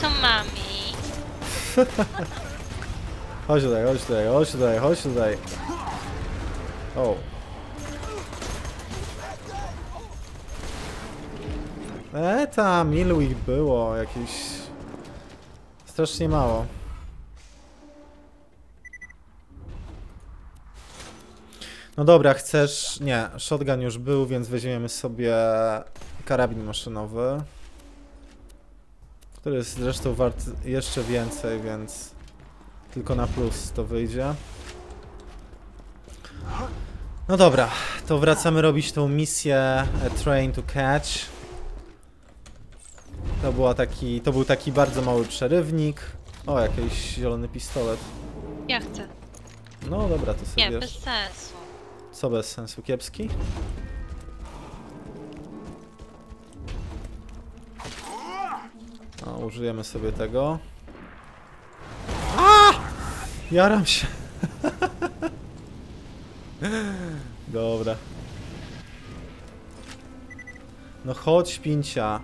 to mami. Chodź tutaj, chodź tutaj, chodź tutaj, chodź tutaj. O. E tam, ilu ich było? Jakieś... Strasznie mało. No dobra, chcesz... Nie, shotgun już był, więc weźmiemy sobie karabin maszynowy. Który jest zresztą wart jeszcze więcej, więc... Tylko na plus to wyjdzie. No dobra, to wracamy robić tą misję A Train to Catch. To, była taki, to był taki bardzo mały przerywnik. O, jakiś zielony pistolet. Ja chcę. No dobra, to sobie Nie, bez sensu. Co bez sensu? Kiepski? O, użyjemy sobie tego. A! Jaram się. Dobra. No chodź, pincia.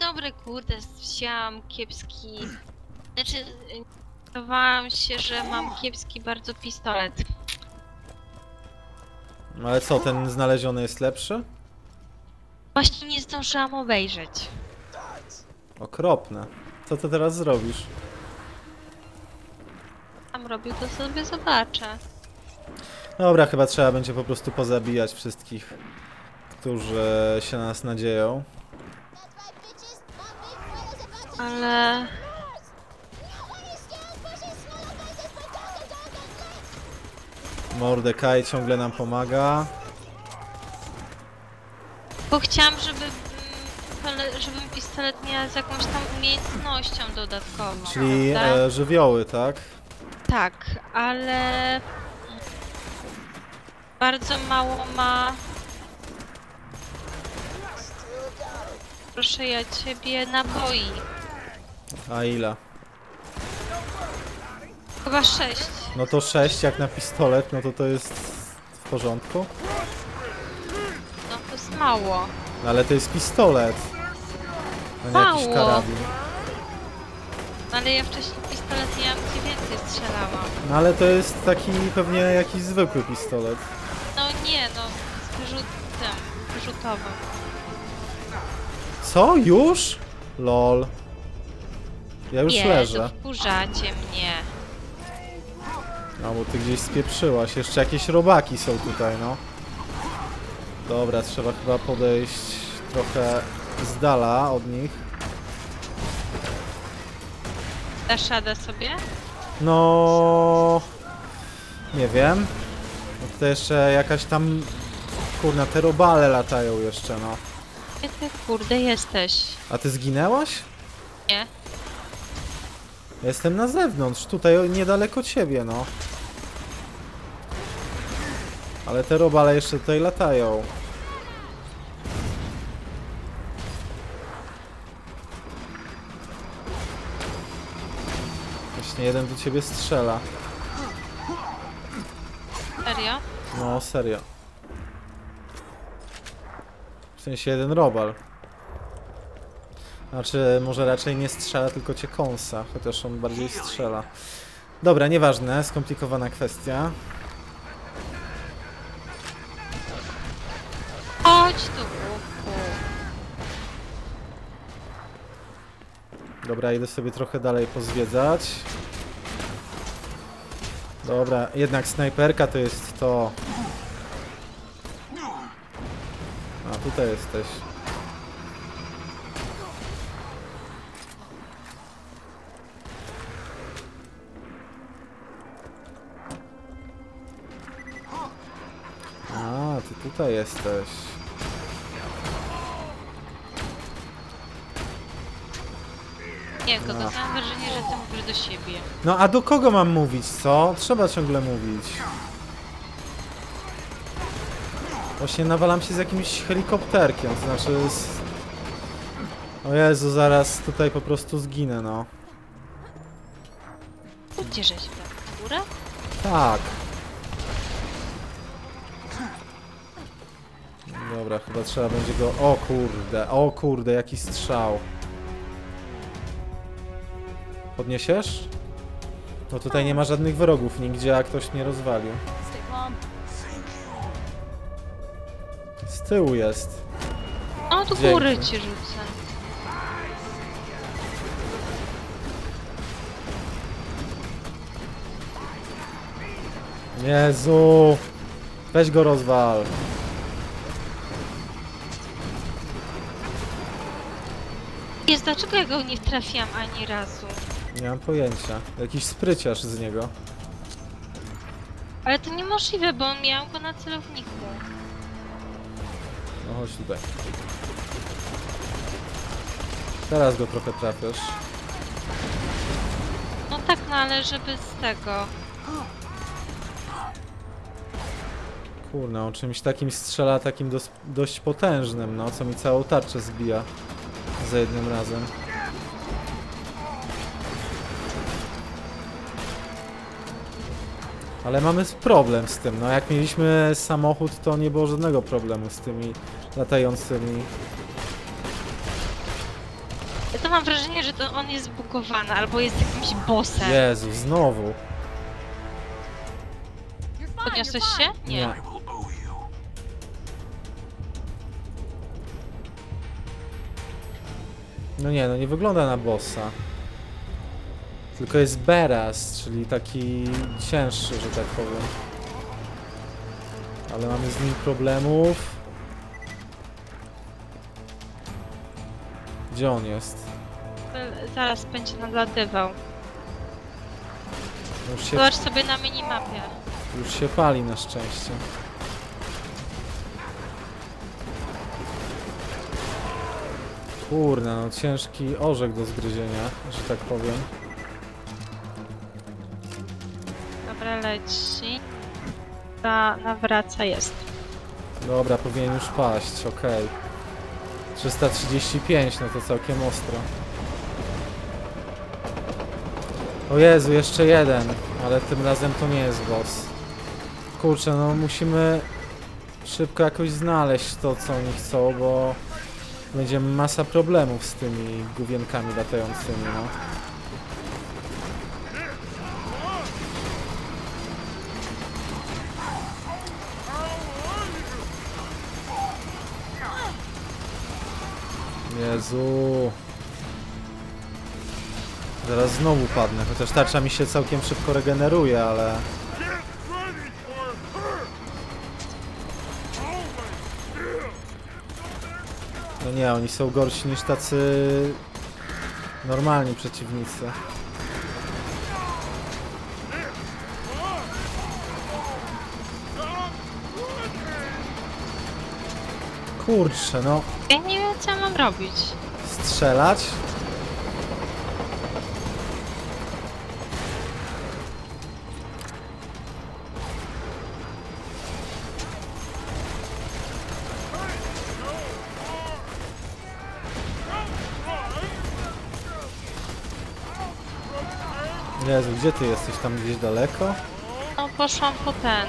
Dobry, kurde, wzięłam kiepski... Znaczy, zdawałam się, że mam kiepski bardzo pistolet. Ale co, ten znaleziony jest lepszy? Właśnie nie zdążyłam obejrzeć. Okropne. Co ty teraz zrobisz? Tam robił, to sobie zobaczę. Dobra, chyba trzeba będzie po prostu pozabijać wszystkich, którzy się na nas nadzieją. Ale... Mordekaj ciągle nam pomaga. Bo chciałam, żeby... Żebym pistolet miała z jakąś tam umiejętnością dodatkową. Czyli e, żywioły, tak? Tak, ale... Bardzo mało ma... Proszę ja ciebie naboi. A ile? Chyba sześć. No to 6 jak na pistolet, no to to jest w porządku. No to jest mało. No ale to jest pistolet. A nie jakiś Mało. karabin. No ale ja wcześniej pistolet miałam, gdzie więcej strzelałam. No ale to jest taki pewnie jakiś zwykły pistolet. No nie, no z wyrzutem, wyrzutowym. Co? Już? Lol. Ja już Jezu, leżę. wkurzacie mnie. No bo ty gdzieś spieprzyłaś. Jeszcze jakieś robaki są tutaj, no. Dobra, trzeba chyba podejść trochę z dala od nich. Dasz radę sobie? No... Nie wiem. No tutaj jeszcze jakaś tam... Kurna, te robale latają jeszcze, no. Gdzie ty kurde jesteś? A ty zginęłaś? Nie? Jestem na zewnątrz, tutaj niedaleko ciebie, no. Ale te robale jeszcze tutaj latają. Właśnie jeden do ciebie strzela. Serio? No, serio. W sensie jeden robal. Znaczy, może raczej nie strzela, tylko cię kąsa, chociaż on bardziej strzela. Dobra, nieważne, skomplikowana kwestia. Chodź tu, głupku. Dobra, idę sobie trochę dalej pozwiedzać. Dobra, jednak snajperka to jest to. A, tutaj jesteś. Ty tutaj jesteś. Nie, kogo No. mam wrażenie, że ty mówisz do siebie. No a do kogo mam mówić, co? Trzeba ciągle mówić. Właśnie nawalam się z jakimś helikopterkiem, to znaczy z... O Jezu, zaraz tutaj po prostu zginę, no. Gdzie żeś w górę? Tak. Dobra, chyba trzeba będzie go... O kurde, o kurde, jaki strzał. Podniesiesz? No tutaj nie ma żadnych wrogów nigdzie, a ktoś mnie rozwalił. Z tyłu jest. No tu Dzięki. góry ci rzucę. Jezu! Weź go rozwal. Jest, dlaczego ja go nie trafiłam ani razu? Nie mam pojęcia. Jakiś spryciarz z niego. Ale to niemożliwe, bo on miał go na celowniku. No chodź tutaj. Teraz go trochę trafiasz. No tak, no ale żeby z tego... Kurna, on czymś takim strzela, takim dość potężnym, no, co mi całą tarczę zbija za jednym razem. Ale mamy problem z tym, no jak mieliśmy samochód, to nie było żadnego problemu z tymi latającymi. Ja to mam wrażenie, że to on jest zbugowany, albo jest jakimś bossem. Jezu, znowu. Podniosłeś się? Nie. Nie. No nie, no nie wygląda na bossa. Tylko jest Beras, czyli taki cięższy, że tak powiem. Ale mamy z nim problemów. Gdzie on jest? Zaraz będzie nadlatywał. Już się, Zobacz sobie na minimapie. już się pali na szczęście. Kurna, no ciężki orzech do zgryzienia, że tak powiem. Dobra, leci. Ta nawraca jest. Dobra, powinien już paść, okej. 335, no to całkiem ostro. O Jezu, jeszcze jeden, ale tym razem to nie jest boss. Kurczę, no musimy szybko jakoś znaleźć to, co oni chcą, bo będzie masa problemów z tymi główienkami latającymi, no. Jezu. Zaraz znowu padnę, chociaż tarcza mi się całkiem szybko regeneruje, ale... nie, oni są gorsi niż tacy... normalni przeciwnicy. Kurczę, no... Ja nie wiem, co mam robić. Strzelać? Jezu, gdzie ty jesteś? Tam gdzieś daleko? No, poszłam po ten.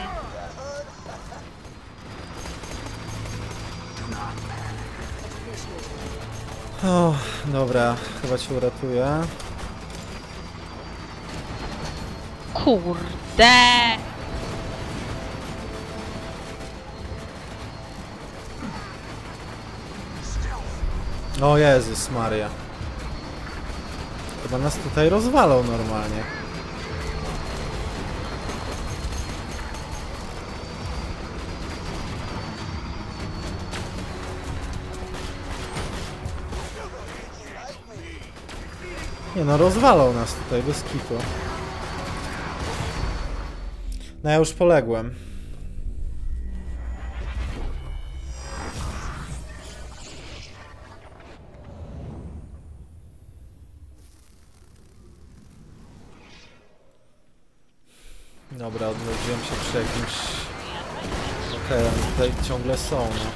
O, dobra, chyba cię uratuję. Kurde! O Jezus Maria. Chyba nas tutaj rozwalą normalnie. Nie no, rozwalą nas tutaj, bez kitu. No ja już poległem. Dobra, odrodziłem się przy jakimś... Okej, oni tutaj ciągle są, no.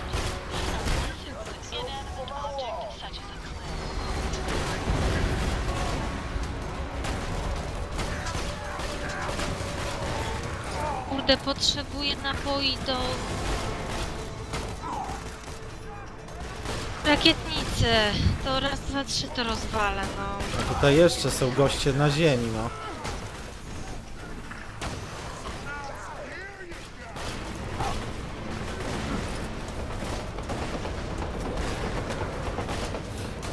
Kurde, potrzebuję naboi do... Rakietnicy. To raz, dwa, trzy to rozwalę, no. A tutaj jeszcze są goście na ziemi, no.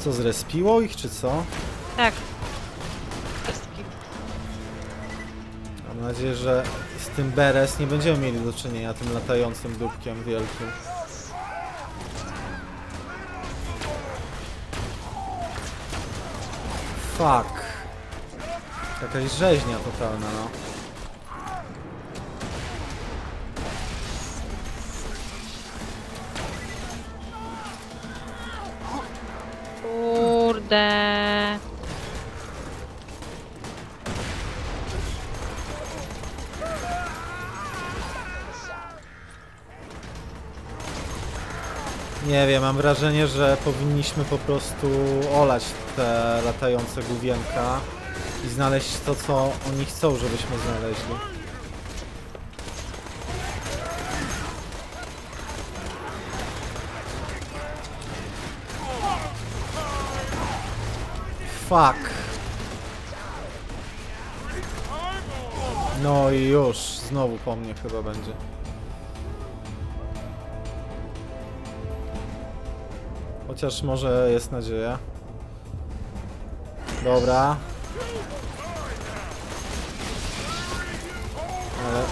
Co, zrespiło ich, czy co? Tak. Mam nadzieję, że z tym Beres nie będziemy mieli do czynienia tym latającym dupkiem wielkim. Fuck. Jakaś rzeźnia totalna, no. Nie wiem, mam wrażenie, że powinniśmy po prostu olać te latające główienka i znaleźć to, co oni chcą, żebyśmy znaleźli. Fuck. No i już, znowu po mnie chyba będzie. Chociaż może jest nadzieja. Dobra. Ale...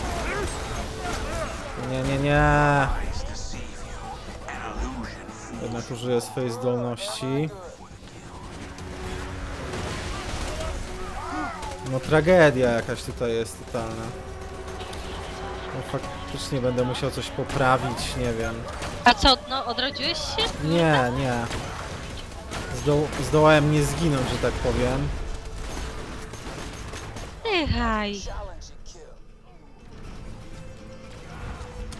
Nie, nie, nie. Jednak użyję swojej zdolności. No tragedia jakaś tutaj jest totalna. No faktycznie będę musiał coś poprawić, nie wiem. A co, no odrodziłeś się? Nie, nie. Zdo zdołałem nie zginąć, że tak powiem. Dychaj.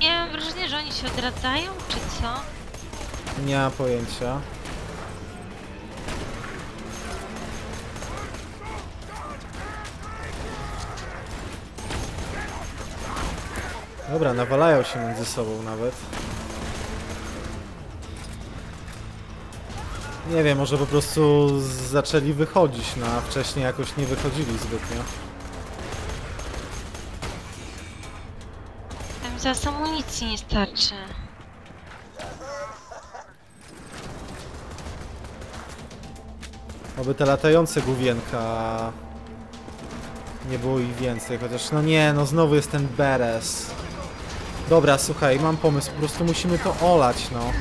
Nie mam wrażenia, że oni się odradzają, czy co? Nie mam pojęcia. Dobra, nawalają się między sobą nawet. Nie wiem, może po prostu zaczęli wychodzić, no a wcześniej jakoś nie wychodzili zbytnio. Tam za amunicji nie starczy. Oby te latające główienka nie było ich więcej, chociaż no nie, no znowu jest ten Beres. Dobra, słuchaj, mam pomysł, po prostu musimy to olać, no.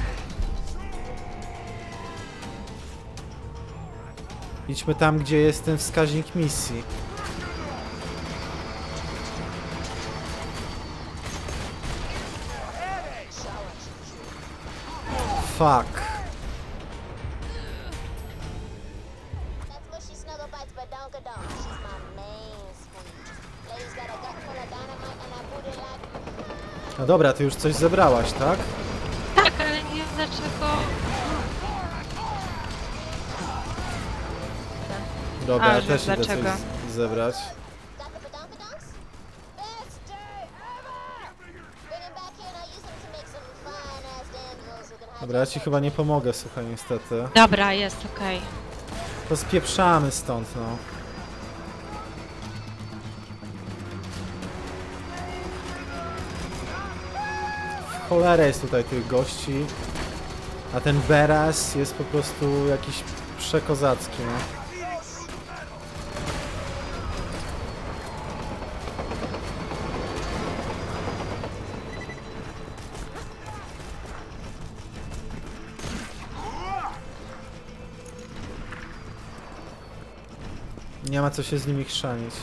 Idźmy tam, gdzie jest ten wskaźnik misji. Fuck. No dobra, ty już coś zebrałaś? Tak, Dobra, A, ja też idę coś dlaczego? zebrać. to Dobra, ja ci chyba nie pomogę, słuchaj, niestety. Dobra, jest, okej. To spieprzamy stąd, no. W cholerę jest tutaj tych gości. A ten Beras jest po prostu jakiś przekozacki, no. Ma co się z nimi chrzanić.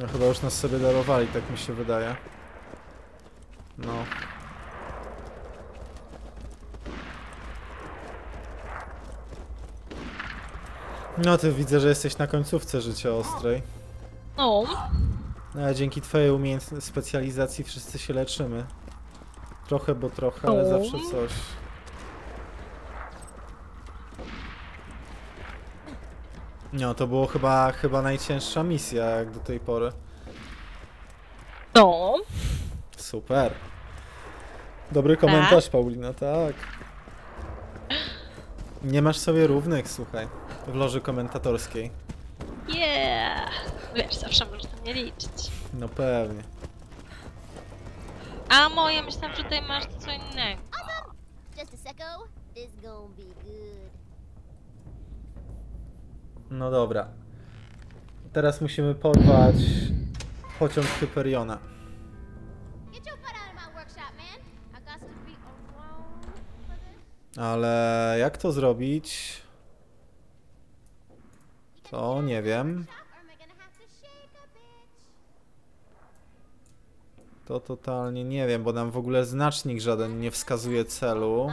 No chyba już nas sobie darowali, tak mi się wydaje. No. No ty widzę, że jesteś na końcówce życia ostrej. No, No, ale dzięki twojej umiejętności specjalizacji wszyscy się leczymy. Trochę, bo trochę, ale O. zawsze coś. No, to było chyba, chyba najcięższa misja jak do tej pory. No, Super. Dobry komentarz, Paulina, tak. Nie masz sobie równych, słuchaj, w loży komentatorskiej. yeah. Wiesz, zawsze można nie liczyć. No pewnie. A moje, myślałam, że tutaj masz co innego. No dobra. Teraz musimy porwać pociąg Hyperiona. Ale jak to zrobić? To nie wiem. To totalnie nie wiem, bo nam w ogóle znacznik żaden nie wskazuje celu.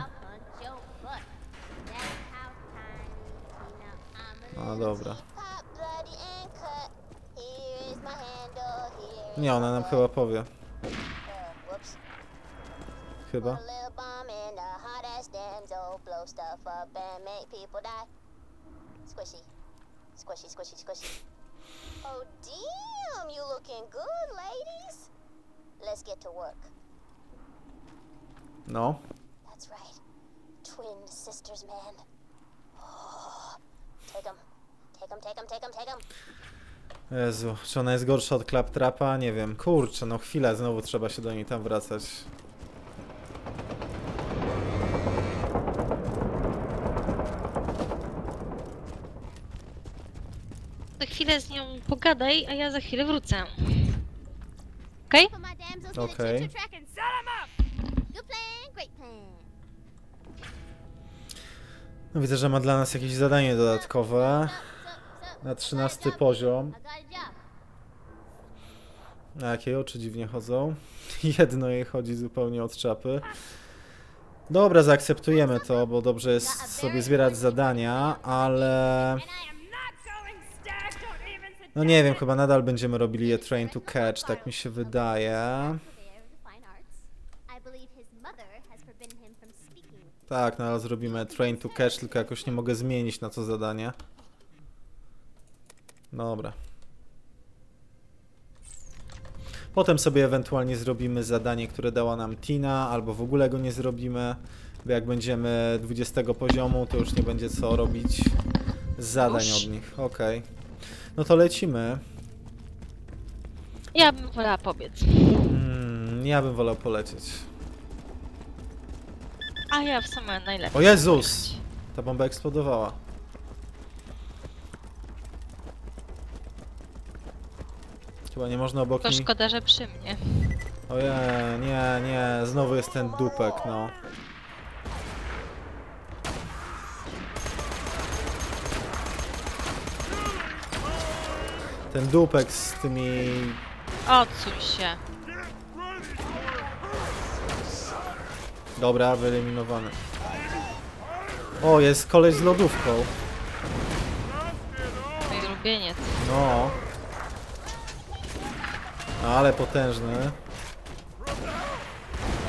Little dobra. Nie, ona nam chyba powie. Chyba. Squishy. Squishy, squishy, squishy. Oh damn, you looking good, ladies. Let's get to work. No. That's right. Twin sisters, man. Oh, take them. Take them, take them, take them, take them. Jezu, czy ona jest gorsza od Claptrapa? Nie wiem. Kurczę, no chwilę, znowu trzeba się do niej tam wracać. Za chwilę z nią pogadaj, a ja za chwilę wrócę. Okej? Okay. great plan. No widzę, że ma dla nas jakieś zadanie dodatkowe. Na 13 poziom. Na jakie oczy dziwnie chodzą. Jedno jej chodzi zupełnie od czapy. Dobra, zaakceptujemy to, bo dobrze jest sobie zbierać zadania, ale... No nie wiem, chyba nadal będziemy robili je Train to Catch, tak mi się wydaje. Tak, no ale zrobimy Train to Catch, tylko jakoś nie mogę zmienić na to zadanie. Dobra. Potem sobie ewentualnie zrobimy zadanie, które dała nam Tina, albo w ogóle go nie zrobimy, bo jak będziemy 20 poziomu, to już nie będzie co robić zadań od nich. Okej. No to lecimy. Ja bym wolała pobiec. Mm, ja bym wolał polecieć. A ja w sumie najlepiej. O Jezus! Ta bomba eksplodowała. Chyba nie można obok To niej... szkoda, że przy mnie. Ojej, nie, nie, znowu jest ten dupek, no. Ten dupek z tymi... Odsuń się. Dobra, wyeliminowany. O, jest koleś z lodówką. Mój ulubieniec. No. Ale potężny.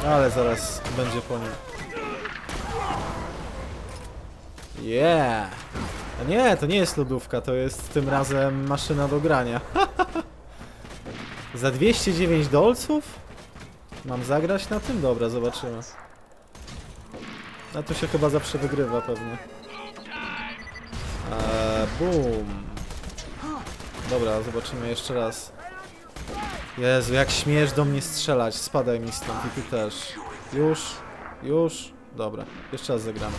Ale zaraz będzie po nim. Yeah! A nie, to nie jest lodówka, to jest tym razem maszyna do grania. Za 209 dolców? Mam zagrać na tym? Dobra, zobaczymy. A tu się chyba zawsze wygrywa pewnie. Eee, boom. Dobra, zobaczymy jeszcze raz. Jezu, jak śmiesz do mnie strzelać. Spadaj mi stąd i ty też. Już, już. Dobra, jeszcze raz zagramy.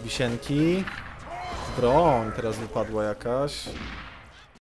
Wisienki. Broń teraz wypadła jakaś.